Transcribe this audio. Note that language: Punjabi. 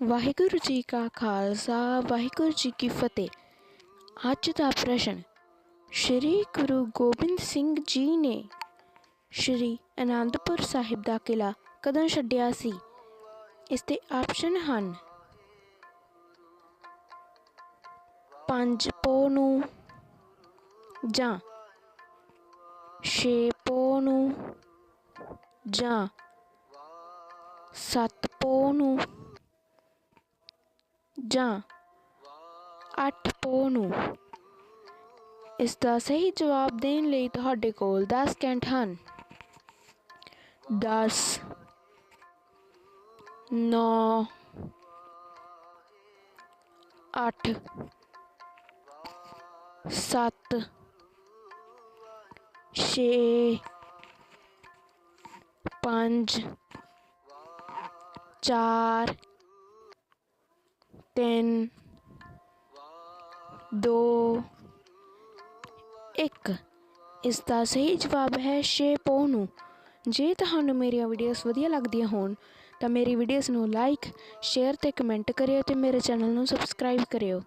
ਵਾਹਿਗੁਰੂ ਜੀ ਕਾ ਖਾਲਸਾ, ਵਾਹਿਗੁਰੂ ਜੀ ਕੀ ਫਤਿਹ। ਅੱਜ ਦਾ ਪ੍ਰਸ਼ਨ, ਸ਼੍ਰੀ ਗੁਰੂ ਗੋਬਿੰਦ ਸਿੰਘ ਜੀ ਨੇ ਸ਼੍ਰੀ ਅਨੰਦਪੁਰ ਸਾਹਿਬ ਦਾ ਕਿਲਾ ਕਦੋਂ ਛੱਡਿਆ ਸੀ? ਇਸ ਦੇ ਆਪਸ਼ਨ ਹਨ ਪੰਜ ਪੋ ਨੂੰ ਜਾਂ ਛੇ ਪੋ ਨੂੰ ਜਾਂ ਸੱਤ ਪੋ ਨੂੰ ਜਾਂ ਅੱਠ ਪੋ ਨੂੰ ਇਸ ਦਾ ਸਹੀ ਜਵਾਬ ਦੇਣ ਲਈ ਤੁਹਾਡੇ ਕੋਲ 10 ਸਕਿੰਟ ਹਨ 10 9 8 7 6 5 ਚਾਰ ਤਿੰਨ, ਦੋ, ਇੱਕ। ਇਸ ਦਾ ਸਹੀ ਜਵਾਬ ਹੈ ਛੇ ਪੋ ਨੂੰ। ਜੇ ਤੁਹਾਨੂੰ ਮੇਰੀਆਂ ਵੀਡੀਓਜ਼ ਵਧੀਆ ਲੱਗਦੀਆਂ ਹੋਣ, ਤਾਂ ਮੇਰੀ ਵੀਡੀਓਜ਼ ਨੂੰ ਲਾਈਕ ਸ਼ੇਅਰ ਤੇ ਕਮੈਂਟ ਕਰਿਓ ਤੇ ਮੇਰੇ ਚੈਨਲ ਨੂੰ ਸਬਸਕ੍ਰਾਈਬ ਕਰਿਓ।